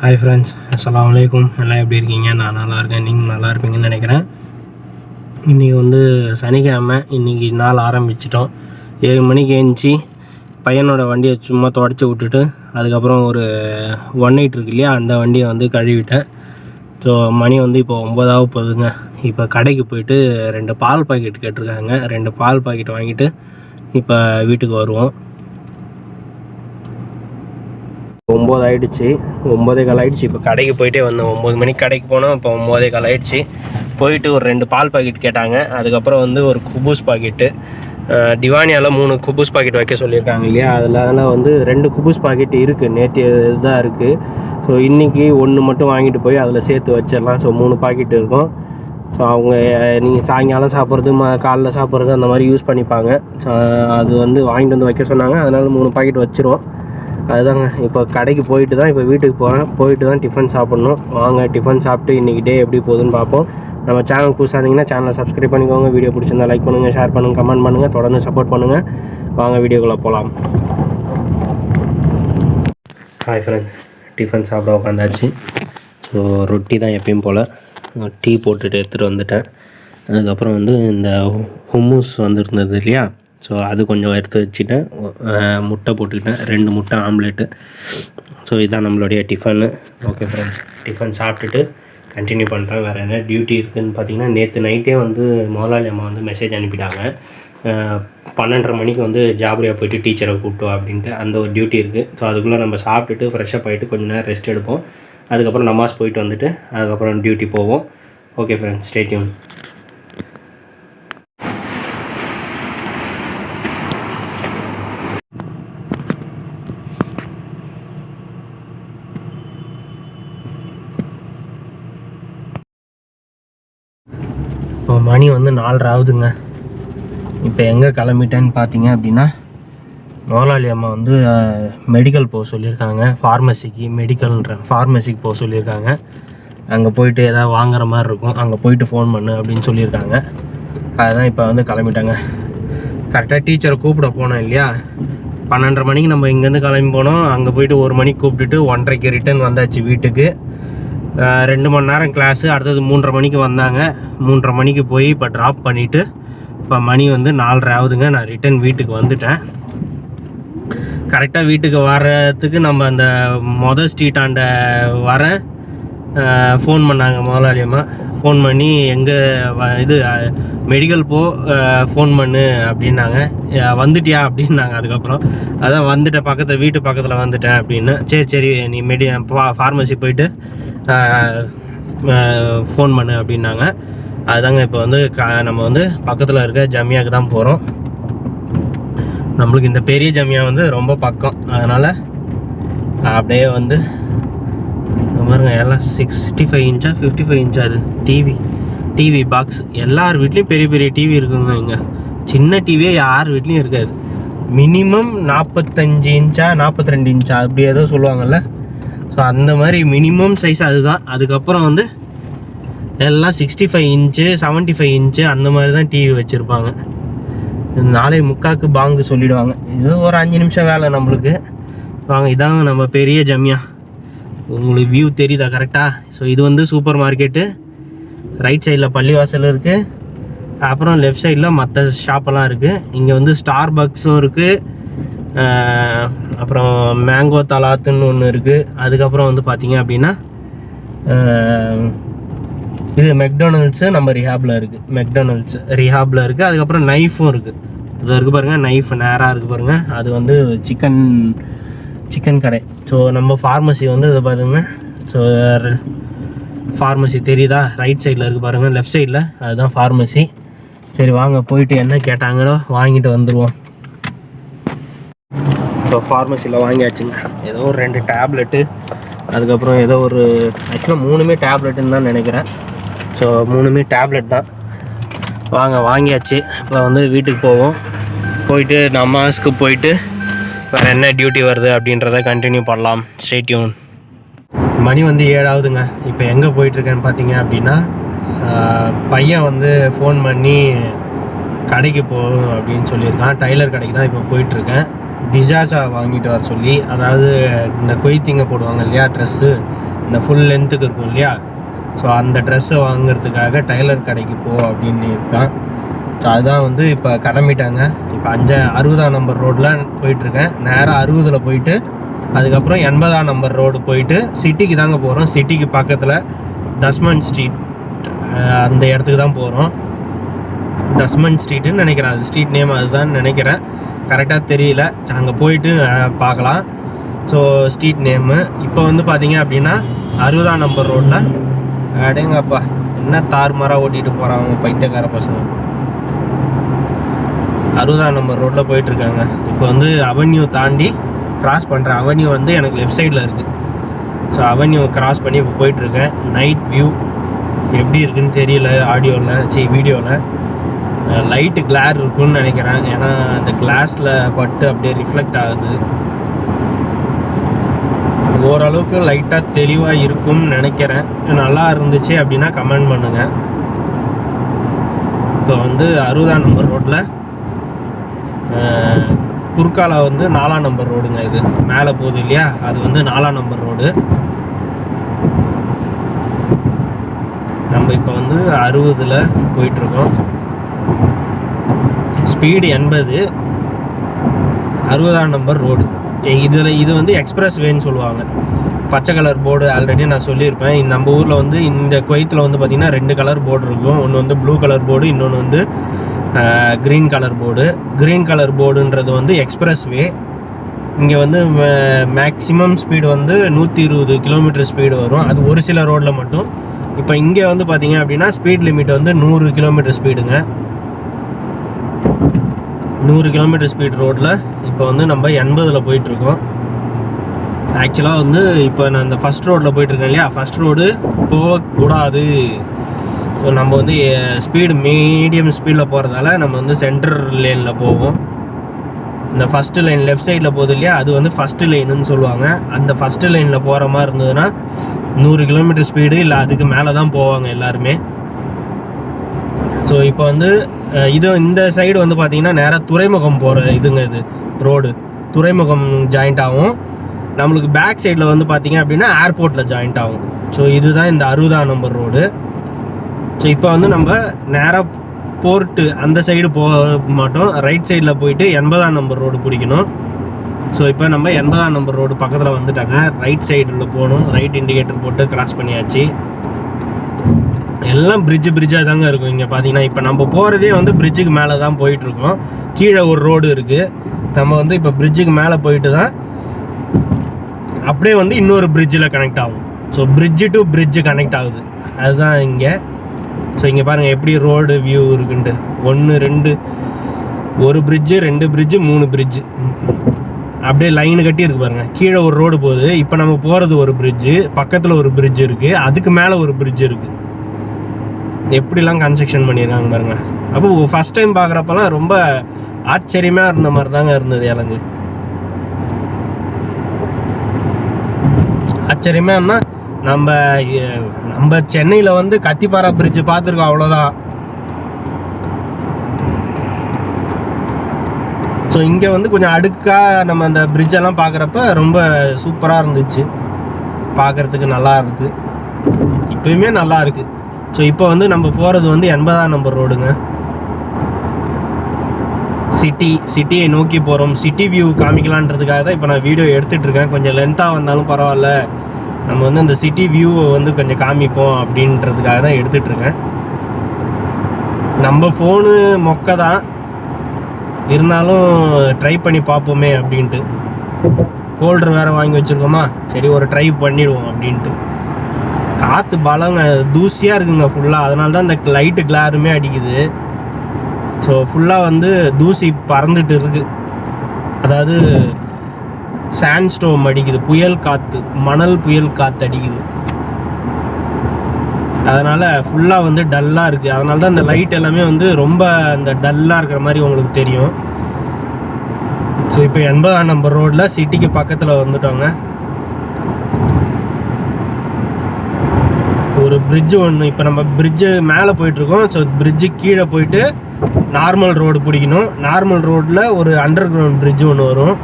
Hi friends அஸ்லாம் வலைக்கும் எல்லாம் எப்படி இருக்கீங்க? நான் நல்லா இருக்கேன். நீங்கள் நல்லா இருப்பீங்கன்னு நினைக்கிறேன். இன்றைக்கி வந்து சனிக்கிழமை. இன்றைக்கி நாள் ஆரம்பிச்சிட்டோம். ஏழு மணிக்கு எழுந்துச்சி பையனோட வண்டியை சும்மா தொடச்சி விட்டுட்டு அதுக்கப்புறம் ஒரு ஒன் எயிட் இருக்கு இல்லையா? அந்த வண்டியை வந்து கழுவிட்டேன். ஸோ மணி வந்து இப்போ ஒம்பதாவது போகுதுங்க. இப்போ கடைக்கு போயிட்டு ரெண்டு பால் பாக்கெட் கேட்டிருக்காங்க. ரெண்டு பால் பாக்கெட் வாங்கிட்டு இப்போ வீட்டுக்கு வருவோம். ஒம்பது ஆயிடுச்சு ஒம்பதே கால் ஆயிடுச்சு இப்போ கடைக்கு போயிட்டே வந்தோம். ஒம்பது மணிக்கு கடைக்கு போனோம். இப்போ ஒம்பதே கால் ஆயிடுச்சு போயிட்டு ஒரு ரெண்டு பால் பாக்கெட் கேட்டாங்க. அதுக்கப்புறம் வந்து ஒரு குபூஸ் பாக்கெட்டு. திவானியால் மூணு குபூஸ் பாக்கெட் வைக்க சொல்லியிருக்காங்க இல்லையா? அதில் வந்து ரெண்டு குபூஸ் பாக்கெட் இருக்குது நேற்று இதுதான் இருக்குது ஸோ இன்றைக்கி ஒன்று மட்டும் வாங்கிட்டு போய் அதில் சேர்த்து வச்சிடலாம். ஸோ மூணு பாக்கெட் இருக்கும். ஸோ அவங்க நீங்கள் சாயங்காலம் சாப்பிட்றது ம காலைல சாப்பிட்றது அந்த மாதிரி யூஸ் பண்ணிப்பாங்க. ஸோ அது வந்து வாங்கிட்டு வந்து வைக்க சொன்னாங்க. அதனால் மூணு பாக்கெட் வச்சுருவோம். அதுதாங்க. இப்போ கடைக்கு போயிட்டு தான் இப்போ வீட்டுக்கு போகிறேன் போயிட்டு தான் டிஃபன் சாப்பிட்ணும். வாங்க டிஃபன் சாப்பிட்டு இன்றைக்கி டே எப்படி போகுதுன்னு பார்ப்போம். நம்ம சேனல் புதுசாக இருந்தீங்கன்னா சேனலை சப்ஸ்கிரைப் பண்ணிக்கோங்க. வீடியோ பிடிச்சிருந்தா லைக் பண்ணுங்கள் ஷேர் பண்ணுங்கள் கமெண்ட் பண்ணுங்கள் தொடர்ந்து சப்போர்ட் பண்ணுங்கள் வாங்க வீடியோக்குள்ளே போகலாம் ஹாய் ஃப்ரெண்ட் டிஃபன் சாப்பிட உட்காந்தாச்சு ஸோ ரொட்டி தான் எப்பயும் போல். டீ போட்டுட்டு எடுத்துகிட்டு வந்துட்டேன். அதுக்கப்புறம் வந்து இந்த ஹும்மூஸ் வந்துருந்தது இல்லையா? ஸோ அது கொஞ்சம் எடுத்து வச்சுட்டேன். முட்டை போட்டுக்கிட்டேன். ரெண்டு முட்டை ஆம்லேட்டு. ஸோ இதுதான் நம்மளுடைய டிஃபனு. ஓகே ஃப்ரெண்ட்ஸ் டிஃபன் சாப்பிட்டுட்டு கண்டினியூ பண்ணுறேன் வேறு என்ன டியூட்டி இருக்குதுன்னு பார்த்தீங்கன்னா நேற்று நைட்டே வந்து முதலாளி அம்மா வந்து மெசேஜ் அனுப்பிட்டாங்க. பன்னெண்டரை மணிக்கு வந்து ஜாபரியா போயிட்டு டீச்சரை கூப்பிட்டோம் அப்படின்ட்டு அந்த ஒரு டியூட்டி இருக்குது ஸோ அதுக்குள்ளே நம்ம சாப்பிட்டுட்டு ஃப்ரெஷ்ஷப் ஆகிட்டு கொஞ்சம் நேரம் ரெஸ்ட் எடுப்போம். அதுக்கப்புறம் நமாஸ் போயிட்டு வந்துட்டு அதுக்கப்புறம் டியூட்டி போவோம். ஓகே ஃப்ரெண்ட்ஸ் ஸ்டேட்யூன் இப்போ மணி வந்து நாலரை ஆகுதுங்க. இப்போ எங்கே கிளம்பிட்டேன்னு பார்த்தீங்க அப்படின்னா முதலாளி அம்மா வந்து மெடிக்கல் போக சொல்லியிருக்காங்க. ஃபார்மசிக்கு மெடிக்கல்ன்ற ஃபார்மசிக்கு போக சொல்லியிருக்காங்க. அங்கே போயிட்டு எதாவது வாங்குற மாதிரி இருக்கும். அங்கே போயிட்டு ஃபோன் பண்ணு அப்படின்னு சொல்லியிருக்காங்க. அதுதான் இப்போ வந்து கிளம்பிட்டாங்க. கரெக்டாக டீச்சரை கூப்பிட போனோம் இல்லையா? பன்னெண்டரை மணிக்கு நம்ம இங்கேருந்து கிளம்பி போனோம். அங்கே போயிட்டு ஒரு மணிக்கு கூப்பிட்டுட்டு ஒன்றரைக்கு ரிட்டர்ன் வந்தாச்சு வீட்டுக்கு. ரெண்டு மணி நேரம் கிளாஸு அடுத்தது மூன்றரை மணிக்கு வந்தாங்க. மூன்றரை மணிக்கு போய் இப்போ ட்ராப் பண்ணிவிட்டு இப்போ மணி வந்து நாலரை ஆகுதுங்க. நான் ரிட்டன் வீட்டுக்கு வந்துட்டேன். கரெக்டாக வீட்டுக்கு வர்றதுக்கு நம்ம அந்த மொதல் ஸ்ட்ரீட்டாண்ட வரேன் ஃபோன் பண்ணாங்க முதலாளியம்மா ஃபோன் பண்ணி எங்கே இது மெடிக்கல் போ ஃபோன் பண்ணு அப்படின்னாங்க. வந்துட்டியா? அப்படின்னாங்க அதுக்கப்புறம். அதான் வந்துட்டேன் பக்கத்தில் வீட்டு பக்கத்தில் வந்துட்டேன் அப்படின்னு. சரி சரி நீ மெடி ஃபார்மசி போயிட்டு ஃபோன் பண்ணு அப்படின்னாங்க. அதுதாங்க இப்போ வந்து க நம்ம வந்து பக்கத்தில் இருக்க ஜமியாவுக்கு தான் போகிறோம் நம்மளுக்கு இந்த பெரிய ஜமியா வந்து ரொம்ப பக்கம். அதனால் அப்படியே வந்து பாருங்க எல்லாம் சிக்ஸ்டி ஃபைவ் இன்ச்சா ஃபிஃப்டி ஃபைவ் இன்ச்சா அது டிவி டிவி பாக்ஸ் எல்லார் வீட்லேயும் பெரிய பெரிய டிவி இருக்குங்க இங்கே. சின்ன டிவியே யார் வீட்லேயும் இருக்காது. மினிமம் நாற்பத்தஞ்சு இன்ச்சா நாற்பத்தி ரெண்டு இன்ச்சா அப்படி ஏதோ சொல்லுவாங்கல்ல. ஸோ அந்த மாதிரி மினிமம் சைஸ் அதுதான். அதுக்கப்புறம் வந்து எல்லாம் sixty five inch seventy five inch அந்த மாதிரி தான் டிவி வச்சுருப்பாங்க. நாளை முக்காக்கு பாங்கு சொல்லிடுவாங்க. இது ஒரு அஞ்சு நிமிஷம் வேலை நம்மளுக்கு. வாங்க இதாங்க நம்ம பெரிய ஜம்யா. உங்களுக்கு வியூ தெரியுதா கரெக்டாக ஸோ இது வந்து சூப்பர் மார்க்கெட்டு ரைட் சைடில் பள்ளிவாசல் இருக்குது அப்புறம் லெஃப்ட் சைடில் மற்ற ஷாப்பெல்லாம் இருக்குது இங்கே வந்து ஸ்டார் பக்ஸும் இருக்குது அப்புறம் மேங்கோ தலாத்துன்னு ஒன்று இருக்குது அதுக்கப்புறம் வந்து பார்த்திங்க அப்படின்னா இது மெக்டொனல்ட்ஸு நம்ம ரிஹாபில் இருக்குது மெக்டொனல்ட்ஸ் ரிஹாபில் இருக்குது அதுக்கப்புறம் நைஃபும் இருக்குது இது இருக்குது பாருங்கள் நைஃப் நேராக இருக்குது பாருங்கள் அது வந்து சிக்கன் சிக்கன் கடை. ஸோ நம்ம ஃபார்மசி வந்து இதை பாருங்க. ஸோ ஃபார்மசி தெரியுதா? ரைட் சைடில் இருக்குது பாருங்கள் லெஃப்ட் சைடில் அதுதான் ஃபார்மசி சரி வாங்க போயிட்டு என்ன கேட்டாங்களோ வாங்கிட்டு வந்துடுவோம் இப்போ ஃபார்மசியில் வாங்கியாச்சுங்க. ஏதோ ஒரு ரெண்டு டேப்லெட்டு அதுக்கப்புறம் ஏதோ ஒரு ஆக்சுவலாக மூணுமே டேப்லெட்டுன்னு தான் நினைக்கிறேன். ஸோ மூணுமே டேப்லெட் தான். வாங்க வாங்கியாச்சு. இப்போ வந்து வீட்டுக்கு போவோம். போயிட்டு நமாஸ்க்கு போயிட்டு வேறு என்ன டியூட்டி வருது அப்படின்றத கண்டினியூ பண்ணலாம். ஸ்டேட்யூன் மணி வந்து ஏழாவதுங்க. இப்போ எங்கே போயிட்டுருக்கேன்னு பார்த்தீங்க அப்படின்னா பையன் வந்து ஃபோன் பண்ணி கடைக்கு போகும் அப்படின்னு சொல்லியிருக்கான். டைலர் கடைக்கு தான் இப்போ போயிட்டுருக்கேன். டிஜாஜா வாங்கிட்டு வர சொல்லி அதாவது இந்த கொய்த்திங்க போடுவாங்க இல்லையா ட்ரெஸ்ஸு இந்த ஃபுல் லென்த்துக்கு இருக்கும் இல்லையா? ஸோ அந்த ட்ரெஸ்ஸை வாங்குறதுக்காக டைலர் கடைக்கு போ அப்படின்னு இருக்கான். ஸோ அதுதான் வந்து இப்போ கிளம்பிட்டாங்க இப்போ அஞ்ச அறுபதாம் நம்பர் ரோட்டில் போயிட்டுருக்கேன். நேராக அறுபதில் போயிட்டு அதுக்கப்புறம் எண்பதாம் நம்பர் ரோடு போயிட்டு சிட்டிக்கு தாங்க போகிறோம் சிட்டிக்கு பக்கத்தில் தஸ்மன் ஸ்ட்ரீட் அந்த இடத்துக்கு தான் போகிறோம் தஸ்மன் ஸ்ட்ரீட்டுன்னு நினைக்கிறேன். அது ஸ்ட்ரீட் நேம் அதுதான் நினைக்கிறேன். கரெக்டாக தெரியல. அங்கே போயிட்டு பார்க்கலாம். ஸோ ஸ்ட்ரீட் நேமு இப்போ வந்து பார்த்தீங்க அப்படின்னா அறுபதாம் நம்பர் ரோட்டில் அடேங்கப்பா என்ன தார்மாராக ஓட்டிகிட்டு போகிறாங்க பைத்தியக்கார பசங்க. அறுபதாம் நம்பர் ரோட்டில் போயிட்டுருக்காங்க. இப்போ வந்து அவென்யூ தாண்டி கிராஸ் பண்ணுற அவென்யூ வந்து எனக்கு லெஃப்ட் சைடில் இருக்குது ஸோ அவென்யூ கிராஸ் பண்ணி இப்போ போயிட்டுருக்கேன். நைட் வியூ எப்படி இருக்குன்னு தெரியல ஆடியோவில் சரி வீடியோவில் லைட்டு கிளார் இருக்குன்னு நினைக்கிறேன். ஏன்னா அந்த கிளாஸில் பட்டு அப்படியே ரிஃப்ளெக்ட் ஆகுது. ஓரளவுக்கு லைட்டாக தெளிவாக இருக்கும்னு நினைக்கிறேன். நல்லா இருந்துச்சு அப்படின்னா கமெண்ட் பண்ணுங்கள் இப்போ வந்து அறுபதாம் நம்பர் ரோட்டில் குறுக்கால வந்து நாலாம் நம்பர் ரோடுங்க இது. மேலே போகுது இல்லையா? அது வந்து நாலாம் நம்பர் ரோடு. நம்ம இப்போ வந்து அறுபதில் போயிட்டுருக்கோம். ஸ்பீடு எண்பது. அறுபதாம் நம்பர் ரோடு. இதில் இது வந்து எக்ஸ்பிரஸ் வேன்னு சொல்லுவாங்க. பச்சை கலர் போர்டு ஆல்ரெடி நான் சொல்லியிருப்பேன். இந்த நம்ம ஊரில் வந்து இந்த குவைத்தில் வந்து பார்த்திங்கன்னா ரெண்டு கலர் போர்டு இருக்கும். ஒன்று வந்து ப்ளூ கலர் போர்டு இன்னொன்று வந்து green colour board green colour போர்டுன்றது வந்து எக்ஸ்பிரஸ் வே இங்கே வந்து மேக்ஸிமம் ஸ்பீடு வந்து நூற்றி இருபது கிலோமீட்டர் ஸ்பீடு வரும். அது ஒரு சில ரோட்டில் மட்டும். இப்போ இங்கே வந்து பார்த்தீங்க அப்படின்னா ஸ்பீட் லிமிட் வந்து நூறு கிலோமீட்டர் ஸ்பீடுங்க நூறு கிலோமீட்டர் ஸ்பீட் ரோட்டில் இப்போ வந்து நம்ம எண்பதில் போயிட்டுருக்கோம். ஆக்சுவலாக வந்து இப்போ நான் இந்த ஃபஸ்ட் ரோட்டில் போயிட்டுருக்கேன் இல்லையா? ஃபஸ்ட் ரோடு போகக்கூடாது. ஸோ நம்ம வந்து ஸ்பீடு மீடியம் ஸ்பீடில் போகிறதால நம்ம வந்து சென்டர் லேனில் போவோம். இந்த ஃபஸ்ட்டு லைன் லெஃப்ட் சைடில் போகுது இல்லையா? அது வந்து ஃபஸ்ட்டு லைனுன்னு சொல்லுவாங்க. அந்த ஃபஸ்ட்டு லைனில் போகிற மாதிரி இருந்ததுன்னா நூறு கிலோமீட்டர் ஸ்பீடு இல்லை அதுக்கு மேலே தான் போவாங்க எல்லாருமே. ஸோ இப்போ வந்து இது இந்த சைடு வந்து பார்த்தீங்கன்னா நேராக துறைமுகம் போகிற இதுங்க இது ரோடு துறைமுகம் ஜாயிண்ட் ஆகும். நம்மளுக்கு பேக் சைடில் வந்து பார்த்தீங்க அப்படின்னா ஏர்போர்ட்டில் ஜாயிண்ட் ஆகும். ஸோ இதுதான் இந்த அறுபதாம் நம்பர் ரோடு ஸோ இப்போ வந்து நம்ம நேராக போர்ட்டு அந்த சைடு போக மாட்டோம். ரைட் சைடில் போயிட்டு எண்பதாம் நம்பர் ரோடு பிடிக்கணும். ஸோ இப்போ நம்ம எண்பதாம் நம்பர் ரோடு பக்கத்தில் வந்துட்டாங்க. ரைட் சைடில் போகணும். ரைட் இண்டிகேட்டர் போட்டு கிராஸ் பண்ணியாச்சு. எல்லாம் பிரிட்ஜு பிரிட்ஜாக தாங்க இருக்கும் இங்கே பார்த்தீங்கன்னா இப்போ நம்ம போகிறதே வந்து பிரிட்ஜுக்கு மேலே தான் போயிட்டுருக்கோம். கீழே ஒரு ரோடு இருக்குது நம்ம வந்து இப்போ பிரிட்ஜுக்கு மேலே போயிட்டு தான் அப்படியே வந்து இன்னொரு பிரிட்ஜில் கனெக்ட் ஆகும். So bridge to bridge connect ஆகுது. அதுதான் இங்கே. ஸோ இங்கே பாருங்கள் எப்படி ரோடு வியூ இருக்குன்ட்டு. ஒன்று ரெண்டு ஒரு பிரிட்ஜு ரெண்டு பிரிட்ஜு மூணு பிரிட்ஜு அப்படியே லைனு கட்டி இருக்கு பாருங்க. கீழே ஒரு ரோடு போகுது. இப்போ நம்ம போகிறது ஒரு பிரிட்ஜு பக்கத்தில் ஒரு பிரிட்ஜ் இருக்குது அதுக்கு மேலே ஒரு பிரிட்ஜ் இருக்குது எப்படிலாம் கன்ஸ்ட்ரக்ஷன் பண்ணியிருக்காங்க பாருங்க. அப்போ ஃபஸ்ட் டைம் பார்க்குறப்பெல்லாம் ரொம்ப ஆச்சரியமாக இருந்த மாதிரி தாங்க இருந்தது எனக்கு. ஆச்சரியமானா நம்ம நம்ம சென்னையில் வந்து கத்திப்பாரா பிரிட்ஜ் பார்த்துருக்கோம் அவ்வளோதான் ஸோ இங்கே வந்து கொஞ்சம் அடுக்காக நம்ம அந்த பிரிட்ஜெல்லாம் பார்க்குறப்ப ரொம்ப சூப்பராக இருந்துச்சு. பார்க்குறதுக்கு நல்லா இருக்குது இப்போயுமே நல்லா இருக்குது ஸோ இப்போ வந்து நம்ம போகிறது வந்து எண்பதாம் நம்பர் ரோடுங்க சிட்டி சிட்டியை நோக்கி போகிறோம் சிட்டி வியூ காமிக்கலான்றதுக்காக தான் இப்போ நான் வீடியோ எடுத்துகிட்ருக்கேன் கொஞ்சம் லென்த்தாக வந்தாலும் பரவாயில்ல. நம்ம வந்து இந்த சிட்டி வியூவை வந்து கொஞ்சம் காமிப்போம் அப்படின்றதுக்காக தான் எடுத்துகிட்ருக்கேன் நம்ம ஃபோனு மொக்க தான். இருந்தாலும் ட்ரை பண்ணி பார்ப்போமே அப்படின்ட்டு. ஹோல்டர் வேறு வாங்கி வச்சுருக்கோமா? சரி ஒரு ட்ரை பண்ணிடுவோம் அப்படின்ட்டு. காற்று பலங்க தூசியாக இருக்குங்க ஃபுல்லாக அதனால தான் இந்த லைட்டு கிளாருமே அடிக்குது. ஸோ ஃபுல்லாக வந்து தூசி பறந்துட்டு இருக்குது அதாவது சாண்ட் ஸ்டோம் அடிக்குது புயல் காற்று மணல் புயல் காற்று அடிக்குது. அதனால் ஃபுல்லாக வந்து டல்லாக இருக்குது அதனால தான் இந்த லைட் எல்லாமே வந்து ரொம்ப அந்த டல்லாக இருக்கிற மாதிரி உங்களுக்கு தெரியும். ஸோ இப்போ எண்பதாம் நம்பர் ரோட்டில் சிட்டிக்கு பக்கத்தில் வந்துட்டோங்க. ஒரு பிரிட்ஜு ஒன்று இப்போ நம்ம பிரிட்ஜு மேலே போயிட்டுருக்கோம். ஸோ பிரிட்ஜு கீழே போயிட்டு நார்மல் ரோடு பிடிக்கணும். நார்மல் ரோட்டில் ஒரு அண்டர் கிரவுண்ட் பிரிட்ஜு ஒன்று வரும்.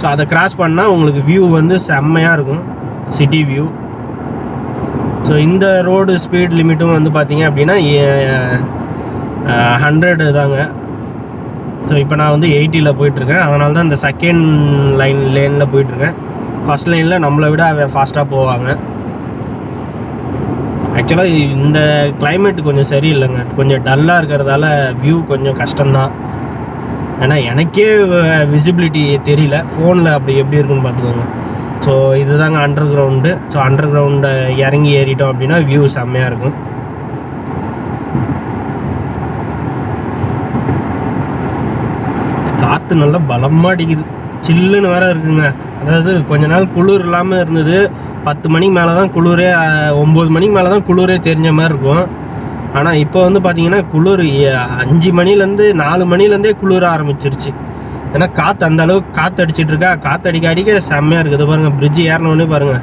ஸோ அதை கிராஸ் பண்ணால் உங்களுக்கு வியூ வந்து செம்மையாக இருக்கும். சிட்டி வியூ ஸோ இந்த ரோடு ஸ்பீட் லிமிட்டும் வந்து பார்த்தீங்க அப்படின்னா ஹண்ட்ரடு தாங்க. ஸோ இப்போ நான் வந்து எயிட்டியில் போயிட்டுருக்கேன். அதனால தான் இந்த செகண்ட் லைன் லேனில் போயிட்டுருக்கேன். ஃபஸ்ட் லைனில் நம்மளை விட அவன் ஃபாஸ்ட்டாக போவாங்க. ஆக்சுவலாக இந்த கிளைமேட் கொஞ்சம் சரியில்லைங்க. கொஞ்சம் டல்லாக இருக்கிறதால வியூ கொஞ்சம் கஷ்டம்தான். ஏன்னா எனக்கே விசிபிலிட்டி தெரியல. ஃபோனில் அப்படி எப்படி இருக்குன்னு பார்த்துக்கோங்க. ஸோ இதுதாங்க அண்டர் கிரவுண்டு ஸோ அண்டர் கிரவுண்டை இறங்கி ஏறிட்டோம் அப்படின்னா வியூ செம்மையாக இருக்கும். காற்று நல்லா பலமாக அடிக்குது. சில்லுன்னு வேற இருக்குங்க. அதாவது கொஞ்ச நாள் குளிர் இல்லாமல் இருந்தது. பத்து மணிக்கு மேலே தான் குளிரே ஒம்பது மணிக்கு மேலே தான் குளிரே தெரிஞ்ச மாதிரி இருக்கும். ஆனால் இப்போ வந்து பார்த்தீங்கன்னா குளிர் அஞ்சு மணிலேருந்து நாலு மணிலேருந்தே குளிர ஆரம்பிச்சிருச்சு. ஏன்னா காற்று அந்த அளவுக்கு காற்று அடிச்சிட்டு இருக்கா காற்று அடிக்க அடிக்க செம்மையாக இருக்குது பாருங்கள் பிரிட்ஜு ஏறினோடனே பாருங்கள்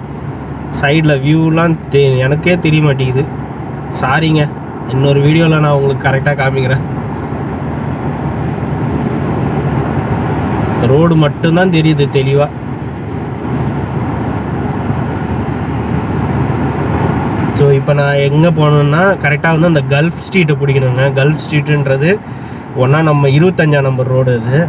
சைடில் வியூலாம் தெ எனக்கே தெரிய மாட்டேங்குது சாரிங்க இன்னொரு வீடியோவில் நான் உங்களுக்கு கரெக்டாக காமிக்கிறேன். ரோடு மட்டும்தான் தெரியுது தெளிவாக இப்போ நான் எங்கே போகணுன்னா கரெக்டாக வந்து அந்த கல்ஃப் ஸ்ட்ரீட்டை பிடிக்கணுங்க. கல்ஃப் ஸ்ட்ரீட்டுன்றது ஒன்றா நம்ம இருபத்தஞ்சாம் நம்பர் ரோடு இது.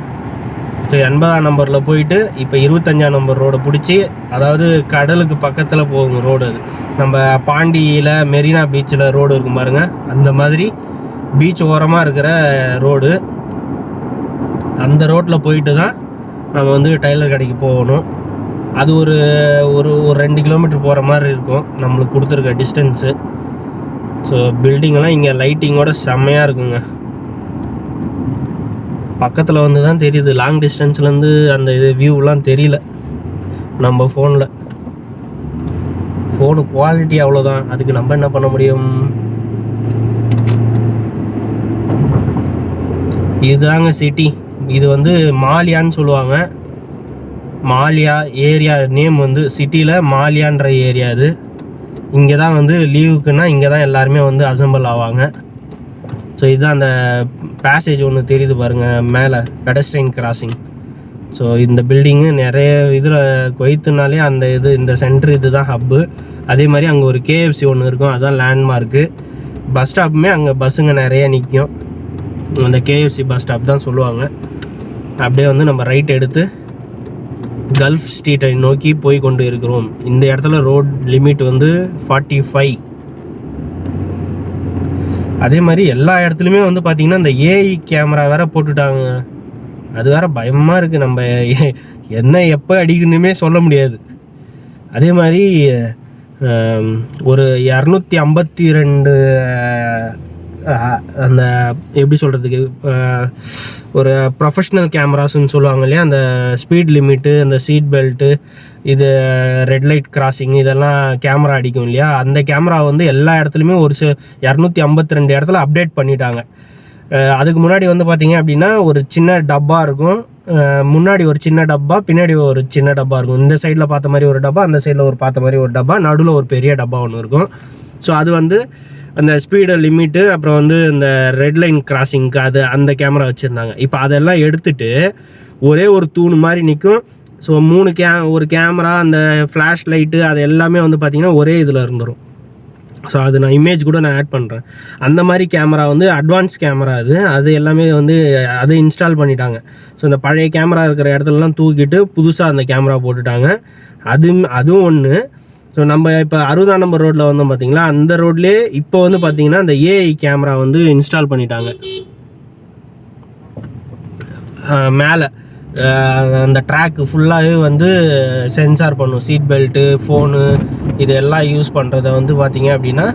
ஸோ எண்பதாம் நம்பரில் போயிட்டு இப்போ இருபத்தஞ்சாம் நம்பர் ரோடை பிடிச்சி அதாவது கடலுக்கு பக்கத்தில் போகும் ரோடு அது. நம்ம பாண்டியில் மெரினா பீச்சில் ரோடு இருக்கும் பாருங்க. அந்த மாதிரி பீச் ஓரமாக இருக்கிற ரோடு அந்த ரோட்டில் போயிட்டு தான் நம்ம வந்து டைலர் கடைக்கு போகணும். அது ஒரு ஒரு ஒரு ரெண்டு கிலோமீட்டர் போகிற மாதிரி இருக்கும். நம்மளுக்கு கொடுத்துருக்க டிஸ்டன்ஸு ஸோ பில்டிங்கெல்லாம் இங்கே லைட்டிங்கோட செம்மையாக இருக்குங்க. பக்கத்தில் வந்து தான் தெரியுது லாங் டிஸ்டன்ஸ்லேருந்து அந்த இது வியூலாம் தெரியல. நம்ம ஃபோனில் ஃபோனு குவாலிட்டி அவ்வளோதான் அதுக்கு நம்ம என்ன பண்ண முடியும்? இதுதாங்க சிட்டி இது வந்து மாலியான்னு சொல்லுவாங்க. மாலியா ஏரியா நேம் வந்து சிட்டியில் மாலியான்ற ஏரியா இது. இங்கே தான் வந்து லீவுக்குன்னா இங்கே தான் எல்லாருமே வந்து அசம்பிள் ஆவாங்க. ஸோ இதுதான் அந்த பேசேஜ் ஒன்று தெரியுது பாருங்கள் மேலே பெடஸ்ட்ரைன் கிராசிங் ஸோ இந்த பில்டிங்கு நிறைய இதில் கொய்த்துனாலே அந்த இது இந்த சென்டர் இது தான் ஹப்பு அதே மாதிரி அங்கே ஒரு கேஎஃப்சி ஒன்று இருக்கும் அதுதான் லேண்ட்மார்க்கு பஸ் ஸ்டாப்புமே அங்கே பஸ்ஸுங்க நிறைய நிற்கும் அந்த கேஎஃப்சி பஸ் ஸ்டாப் தான் சொல்லுவாங்க. அப்படியே வந்து நம்ம ரைட் எடுத்து கல்ஃப் ஸ்ட்ரீட்டை நோக்கி போய் கொண்டு இருக்கிறோம். இந்த இடத்துல ரோட் லிமிட் வந்து ஃபார்ட்டி ஃபைவ் அதே மாதிரி எல்லா இடத்துலையுமே வந்து பார்த்திங்கன்னா இந்த ஏஐ கேமரா வேற போட்டுட்டாங்க. அது வேற பயமாக இருக்குது நம்ம என்ன எப்போ அடிக்கணுமே சொல்ல முடியாது. அதே மாதிரி ஒரு இரநூத்தி ஐம்பத்தி ரெண்டு அந்த எப்படி சொல்கிறதுக்கு ஒரு ப்ரொஃபஷ்னல் கேமராஸ்ன்னு சொல்லுவாங்க இல்லையா? அந்த ஸ்பீட் லிமிட்டு அந்த சீட் பெல்ட்டு இது ரெட் லைட் கிராசிங் இதெல்லாம் கேமரா அடிக்கும் இல்லையா? அந்த கேமரா வந்து எல்லா இடத்துலையுமே ஒரு சி இரநூத்தி ஐம்பத்தி ரெண்டு இடத்துல அப்டேட் பண்ணிட்டாங்க. அதுக்கு முன்னாடி வந்து பார்த்தீங்க அப்படின்னா ஒரு சின்ன டப்பா இருக்கும். முன்னாடி ஒரு சின்ன டப்பா பின்னாடி ஒரு சின்ன டப்பா இருக்கும். இந்த சைடில் பார்த்த மாதிரி ஒரு டப்பா அந்த சைடில் ஒரு பார்த்த மாதிரி ஒரு டப்பா நடுவில் ஒரு பெரிய டப்பா ஒன்று இருக்கும். ஸோ அது வந்து அந்த ஸ்பீடை லிமிட்டு அப்புறம் வந்து இந்த ரெட் லைன் கிராசிங்க்கு அது அந்த கேமரா வச்சுருந்தாங்க. இப்போ அதெல்லாம் எடுத்துட்டு ஒரே ஒரு தூண் மாதிரி நிற்கும் ஸோ மூணு கே ஒரு கேமரா அந்த ஃப்ளாஷ் லைட்டு அது எல்லாமே வந்து பார்த்திங்கன்னா ஒரே இதில் இருந்துடும் ஸோ அது நான் இமேஜ் கூட நான் ஆட் பண்ணுறேன் அந்த மாதிரி கேமரா வந்து அட்வான்ஸ் கேமரா அது. அது எல்லாமே வந்து அதை இன்ஸ்டால் பண்ணிட்டாங்க. ஸோ இந்த பழைய கேமரா இருக்கிற இடத்துலலாம் தூக்கிட்டு புதுசாக அந்த கேமரா போட்டுட்டாங்க. அது அதுவும் ஒன்று ஸோ நம்ம இப்போ அறுபதாம் நம்பர் ரோட்டில் வந்தோம் பார்த்தீங்களா அந்த ரோட்லேயே இப்போ வந்து பார்த்தீங்கன்னா அந்த ஏஐ கேமரா வந்து இன்ஸ்டால் பண்ணிட்டாங்க. மேலே. அந்த ட்ராக்கு ஃபுல்லாகவே வந்து சென்சார் பண்ணும். சீட் பெல்ட்டு ஃபோனு இது எல்லாம் யூஸ் பண்ணுறத வந்து பார்த்தீங்க அப்படின்னா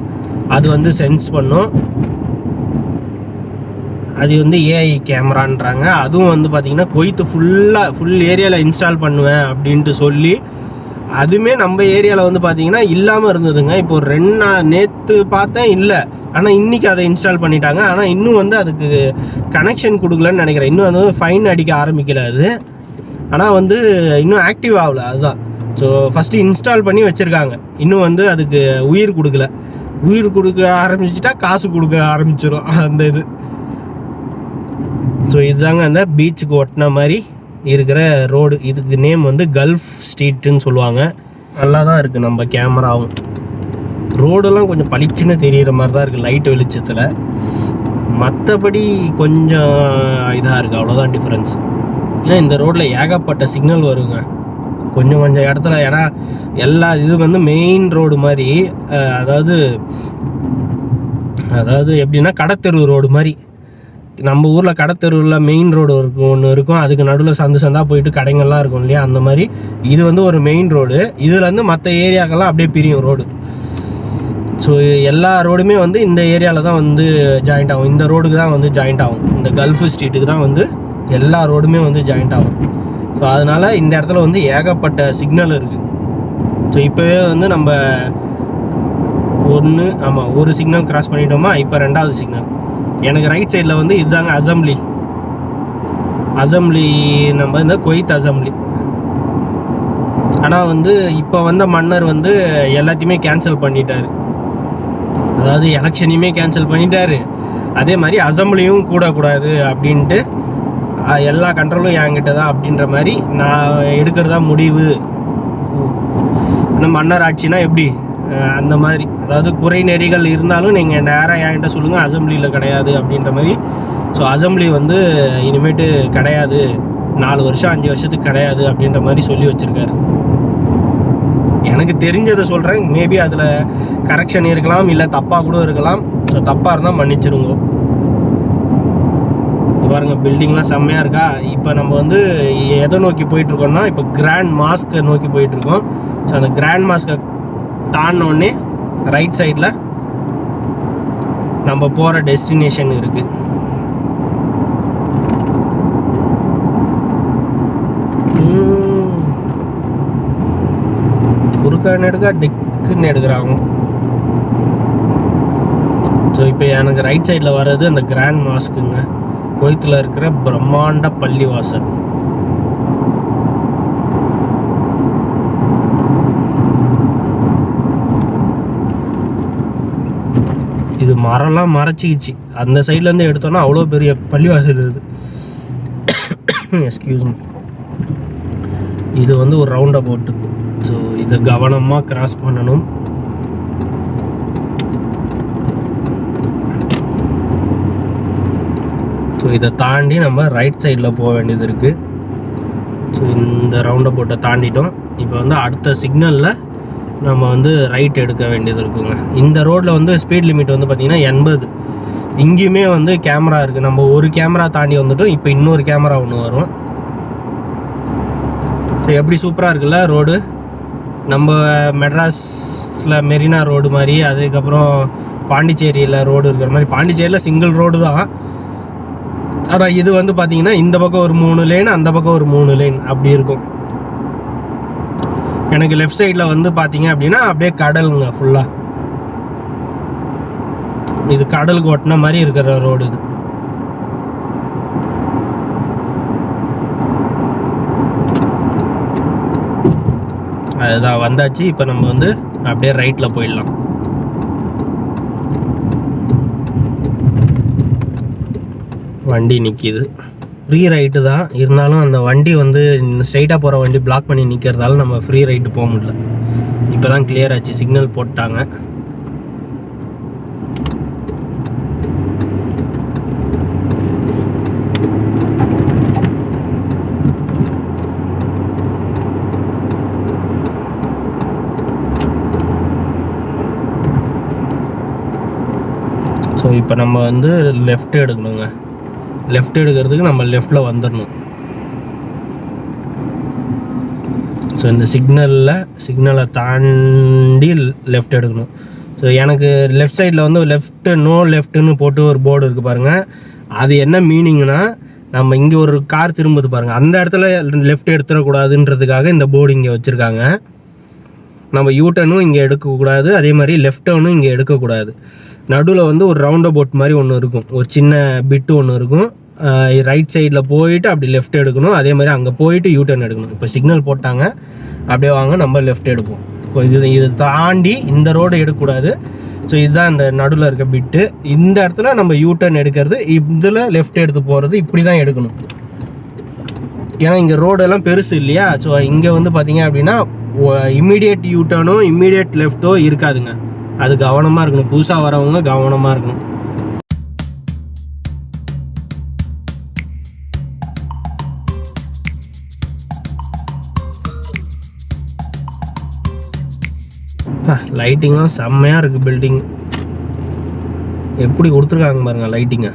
அது வந்து சென்ஸ் பண்ணும். அது வந்து ஏஐ கேமரான்றாங்க அதுவும் வந்து பார்த்தீங்கன்னா கொய்த்து ஃபுல்லாக ஃபுல் ஏரியாவில் இன்ஸ்டால் பண்ணுவேன் அப்படின்ட்டு சொல்லி அதுவுமே நம்ம ஏரியாவில் வந்து பார்த்தீங்கன்னா இல்லாமல் இருந்ததுங்க. இப்போ ஒரு ரெண்டு நாள் நேற்று பார்த்தேன் இல்லை. ஆனால் இன்றைக்கி அதை இன்ஸ்டால் பண்ணிட்டாங்க. ஆனால் இன்னும் வந்து அதுக்கு கனெக்ஷன் கொடுக்கலன்னு நினைக்கிறேன். இன்னும் வந்து ஃபைன் அடிக்க ஆரம்பிக்கல அது. ஆனால் வந்து இன்னும் ஆக்டிவ் ஆகல. அதுதான். ஸோ ஃபஸ்ட்டு இன்ஸ்டால் பண்ணி வச்சுருக்காங்க. இன்னும் வந்து அதுக்கு உயிர் கொடுக்கல. உயிர் கொடுக்க ஆரம்பிச்சிட்டா காசு கொடுக்க ஆரம்பிச்சிடும் அந்த இது. ஸோ இதுதாங்க அந்த பீச்சுக்கு ஒட்டின மாதிரி. இருக்கிற ரோடு இதுக்கு நேம் வந்து கல்ஃப் ஸ்ட்ரீட்டுன்னு சொல்லுவாங்க. நல்லா தான் இருக்குது நம்ம கேமராவும். ரோடெல்லாம் கொஞ்சம் பளிச்சுன்னு தெரியிற மாதிரி தான் இருக்குது லைட் வெளிச்சத்தில். மற்றபடி கொஞ்சம் இதாக இருக்குது அவ்வளோதான் டிஃப்ரென்ஸ் ஏன்னா இந்த ரோட்டில் ஏகப்பட்ட சிக்னல் வருங்க. கொஞ்சம் கொஞ்சம் இடத்துல ஏன்னா எல்லா இது வந்து மெயின் ரோடு மாதிரி அதாவது அதாவது எப்படின்னா கடத்தெரு ரோடு மாதிரி. நம்ம ஊரில் கடத்தெருவில் மெயின் ரோடு இருக்கும் ஒன்று இருக்கும். அதுக்கு நடுவில் சந்து சந்தா போயிட்டு கடைங்கள்லாம் இருக்கும் இல்லையா? அந்த மாதிரி. இது வந்து ஒரு மெயின் ரோடு இதுலேருந்து மற்ற ஏரியாக்கெல்லாம் அப்படியே பிரியும் ரோடு ஸோ எல்லா ரோடுமே வந்து இந்த ஏரியாவில் தான் வந்து ஜாயிண்ட் ஆகும். இந்த ரோடுக்கு தான் வந்து ஜாயிண்ட் ஆகும். இந்த கல்ஃப் ஸ்ட்ரீட்டுக்கு தான் வந்து எல்லா ரோடுமே வந்து ஜாயிண்ட் ஆகும். ஸோ அதனால் இந்த இடத்துல வந்து ஏகப்பட்ட சிக்னல் இருக்குது ஸோ இப்போவே வந்து நம்ம ஒன்று ஆமாம் ஒரு சிக்னல் கிராஸ் பண்ணிட்டோமா? இப்போ ரெண்டாவது சிக்னல் எனக்கு ரைட் சைடில் வந்து இதுதாங்க அசம்பிளி அசம்பிளி நம்ம இந்த கொய்த் அசம்பிளி ஆனால் வந்து இப்போ வந்த மன்னர் வந்து எல்லாத்தையுமே கேன்சல் பண்ணிட்டாரு. அதாவது எலெக்ஷனையுமே கேன்சல் பண்ணிட்டாரு. அதே மாதிரி அசம்பிளியும் கூடக்கூடாது அப்படின்ட்டு எல்லா கண்ட்ரோலும் என்கிட்ட தான் அப்படின்ற மாதிரி நான் எடுக்கிறதா முடிவு. ஆனால் மன்னர் ஆட்சினா எப்படி? அந்த மாதிரி. அதாவது குறை நெறிகள் இருந்தாலும் நீங்கள் நேராக என்கிட்ட சொல்லுங்கள் அசம்பிளியில் கிடையாது அப்படின்ற மாதிரி. ஸோ அசம்பிளி வந்து இனிமேட்டு கிடையாது. நாலு வருஷம் அஞ்சு வருஷத்துக்கு கிடையாது அப்படின்ற மாதிரி சொல்லி வச்சுருக்காரு. எனக்கு தெரிஞ்சதை சொல்கிறேன் மேபி அதில் கரெக்ஷன் இருக்கலாம் இல்லை தப்பாக கூட இருக்கலாம். ஸோ தப்பாக இருந்தால் மன்னிச்சிருங்க. பாருங்கள் பில்டிங்லாம் செம்மையாக இருக்கா? இப்போ நம்ம வந்து எதை நோக்கி போயிட்டுருக்கோம்னா இப்போ கிராண்ட் மாஸ்க்கை நோக்கி போயிட்டுருக்கோம். ஸோ அந்த கிராண்ட் மாஸ்க்கை தாண்டினோடனே ரைட் சைடில் நம்ம போகிற டெஸ்டினேஷன் இருக்குது குறுக்கா நெடுக்கா டிக்குன்னு எடுக்கிறாங்க. ஸோ இப்போ எனக்கு ரைட் சைடில் வர்றது அந்த கிராண்ட் மாஸ்க்குங்க கோயத்தில் இருக்கிற பிரம்மாண்ட பள்ளிவாசல். மரம்லாம் மறைச்சிக்கிச்சு. அந்த சைட்லேருந்து எடுத்தோன்னா அவ்வளோ பெரிய பள்ளிவாசல் இது. எக்ஸ்கியூஸ் மீ இது வந்து ஒரு ரவுண்ட் அபவுட்டு ஸோ இதை கவனமாக கிராஸ் பண்ணணும். ஸோ இதை தாண்டி நம்ம ரைட் சைடில் போக வேண்டியது இருக்குது ஸோ இந்த ரவுண்டை போட்டை தாண்டிட்டோம். இப்போ வந்து அடுத்த சிக்னலில் நம்ம வந்து ரைட் எடுக்க வேண்டியது இருக்குங்க. இந்த ரோட்டில் வந்து ஸ்பீட் லிமிட் வந்து பார்த்திங்கன்னா எண்பது. இங்கேயுமே வந்து கேமரா இருக்குது நம்ம ஒரு கேமரா தாண்டி வந்துட்டோம். இப்போ இன்னொரு கேமரா ஒன்று வரும். எப்படி சூப்பராக இருக்குல்ல ரோடு நம்ம மெட்ராஸில் மெரினா ரோடு மாதிரி அதுக்கப்புறம் பாண்டிச்சேரியில் ரோடு இருக்கிற மாதிரி. பாண்டிச்சேரியில் சிங்கிள் ரோடு தான். ஆனால் இது வந்து பார்த்திங்கன்னா இந்த பக்கம் ஒரு மூணு லேன் அந்த பக்கம் ஒரு மூணு லேன் அப்படி இருக்கும். எனக்கு லெஃப்ட் சைடில் வந்து பார்த்தீங்க அப்படின்னா அப்படியே கடலுங்க ஃபுல்லாக இது கடலுக்கு ஒட்டின மாதிரி இருக்கிற ரோடு இது. அதுதான் வந்தாச்சு. இப்போ நம்ம வந்து அப்படியே ரைட்டில் போயிடலாம். வண்டி நிற்கிது ஃப்ரீ ரைட்டு தான். இருந்தாலும் அந்த வண்டி வந்து ஸ்ட்ரைட்டாக போகிற வண்டி பிளாக் பண்ணி நிற்கிறதால நம்ம ஃப்ரீ ரைட்டு போக முடியல. இப்போ தான் கிளியர் ஆச்சு சிக்னல் போட்டாங்க. ஸோ இப்போ நம்ம வந்து லெஃப்ட் எடுக்கணுங்க. லெஃப்ட் எடுக்கிறதுக்கு நம்ம லெஃப்டில் வந்துடணும் ஸோ இந்த சிக்னலில் சிக்னலை தாண்டி லெஃப்ட் எடுக்கணும். ஸோ எனக்கு லெஃப்ட் சைடில் வந்து லெஃப்ட்டு நோ லெஃப்ட்டுன்னு போட்டு ஒரு போர்டு இருக்குது பாருங்கள் அது என்ன மீனிங்னா நம்ம இங்கே ஒரு கார் திரும்புது பாருங்கள் அந்த இடத்துல லெஃப்ட் எடுத்துடக்கூடாதுன்றதுக்காக இந்த போர்டு இங்கே வச்சுருக்காங்க. நம்ம யூட்டனும் இங்கே எடுக்கக்கூடாது அதே மாதிரி லெஃப்ட் டேர்னும் இங்கே எடுக்கக்கூடாது. நடுவில் வந்து ஒரு ரவுண்ட் அபவுட் மாதிரி ஒன்று இருக்கும். ஒரு சின்ன பிட்டு ஒன்று இருக்கும். ரைட் சைடில் போயிட்டு அப்படி லெஃப்ட் எடுக்கணும். அதே மாதிரி அங்கே போயிட்டு யூ டர்ன் எடுக்கணும். இப்போ சிக்னல் போட்டாங்க. அப்படியே வாங்க நம்ம லெஃப்ட் எடுப்போம். இது இதை தாண்டி இந்த ரோடு எடுக்கக்கூடாது. ஸோ இதுதான் இந்த நடுவில் இருக்க பிட்டு இந்த இடத்துல நம்ம யூ டர்ன் எடுக்கிறது இதில் லெஃப்ட் எடுத்து போகிறது இப்படி தான் எடுக்கணும். ஏன்னா இங்கே ரோடெல்லாம் பெருசு இல்லையா? ஸோ இங்கே வந்து பார்த்தீங்க அப்படின்னா இம்மிடியேட் யூ டர்னோ இம்மிடியேட் லெஃப்ட்டோ இருக்காதுங்க. அது கவனமாக இருக்கணும். புதுசாக வரவங்க கவனமாக இருக்கணும். லைட்டிங்லாம் செம்மையாக இருக்குது பில்டிங் எப்படி கொடுத்துருக்காங்க பாருங்கள் லைட்டிங்கை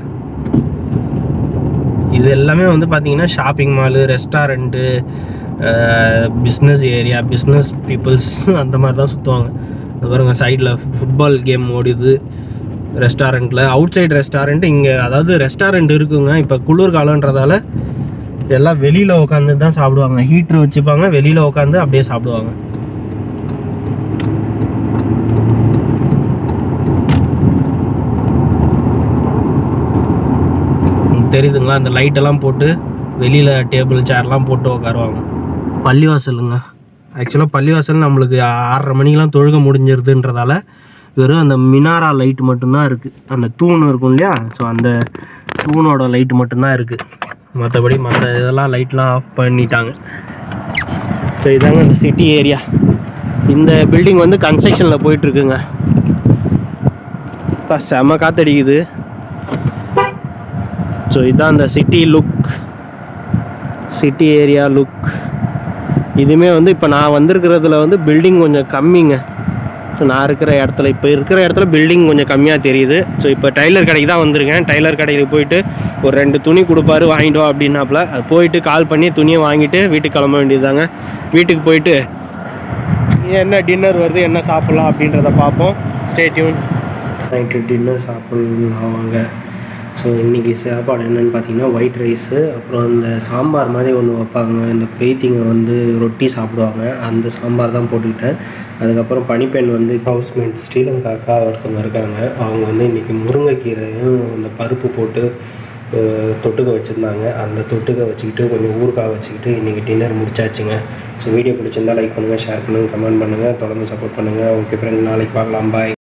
இது எல்லாமே வந்து பார்த்தீங்கன்னா shopping mall restaurant business area business peoples அந்த மாதிரி தான் சுற்றுவாங்க அது பாருங்கள் சைடில் ஃபுட்பால் கேம் ஓடிது ரெஸ்டாரண்ட்டில் அவுட் சைடு ரெஸ்டாரண்ட் இங்கே அதாவது ரெஸ்டாரண்ட் இருக்குங்க இப்போ குளிர் காலன்றதால எல்லாம் வெளியில் உட்காந்து தான் சாப்பிடுவாங்க. ஹீட்ரு வச்சுப்பாங்க வெளியில் உட்காந்து அப்படியே சாப்பிடுவாங்க. தெரியுதுங்களா? அந்த லைட்டெல்லாம் போட்டு வெளியில் டேபிள் சேர்லாம் போட்டு உட்காருவாங்க பள்ளிவாசலுங்க. ஆக்சுவலாக பள்ளிவாசல் நம்மளுக்கு ஆறரை மணிக்கெலாம் தொழுக முடிஞ்சிருதுன்றதால வெறும் அந்த மினாரா லைட் மட்டும்தான் இருக்குது அந்த தூண் இருக்கும் இல்லையா? ஸோ அந்த தூணோட லைட் மட்டும்தான் இருக்குது மற்றபடி மற்ற இதெல்லாம் லைட்லாம் ஆஃப் பண்ணிட்டாங்க. ஸோ இதாங்க இந்த சிட்டி ஏரியா இந்த பில்டிங் வந்து கன்ஸ்ட்ரக்ஷனில் போயிட்டுருக்குங்க. இப்போ செம காத்தடிக்குது. ஸோ இதுதான் அந்த city look city area look இதுவுமே வந்து இப்போ நான் வந்திருக்கிறதுல வந்து பில்டிங் கொஞ்சம் கம்மிங்க. ஸோ நான் இருக்கிற இடத்துல இப்போ இருக்கிற இடத்துல பில்டிங் கொஞ்சம் கம்மியாக தெரியுது. ஸோ இப்போ டைலர் கடைக்கு தான் வந்திருக்கேன். டைலர் கடைக்கு போயிட்டு ஒரு ரெண்டு துணி கொடுப்பாரு வாங்கிட்டு வா அப்படின்னாப்புல. அது போயிட்டு கால் பண்ணி துணியை வாங்கிட்டு வீட்டுக்கு கிளம்ப வேண்டியதுதாங்க. வீட்டுக்கு போயிட்டு என்ன டின்னர் வருது என்ன சாப்பிட்லாம் அப்படின்றத பார்ப்போம். ஸ்டேட்யூன் நைட்டு டின்னர் சாப்பிட்லாம் வாங்க ஸோ இன்றைக்கி சாப்பாடு என்னென்னு பார்த்தீங்கன்னா ஒயிட் ரைஸு அப்புறம் இந்த சாம்பார் மாதிரி ஒன்று வைப்பாங்க. இந்த பெய்த்திங்க வந்து ரொட்டி சாப்பிடுவாங்க. அந்த சாம்பார் தான் போட்டுக்கிட்டேன். அதுக்கப்புறம் பனிப்பெண் வந்து ஹவுஸ்மேட் ஸ்ரீலங்கா அக்கா ஒருத்தவங்க இருக்காங்க. அவங்க வந்து இன்றைக்கி முருங்கைக்கீரையும் அந்த பருப்பு போட்டு தொட்டுக்க வச்சுருந்தாங்க. அந்த தொட்டுக்க வச்சுக்கிட்டு கொஞ்சம் ஊருக்காக வச்சுக்கிட்டு இன்றைக்கி டின்னர் முடிச்சாச்சுங்க. ஸோ வீடியோ பிடிச்சிருந்தா லைக் பண்ணுங்கள் ஷேர் பண்ணுங்கள் கமெண்ட் பண்ணுங்கள் தொடர்ந்து சப்போர்ட் பண்ணுங்கள் ஓகே ஃப்ரெண்ட் நாளைக்கு பார்க்கலாம். பாய்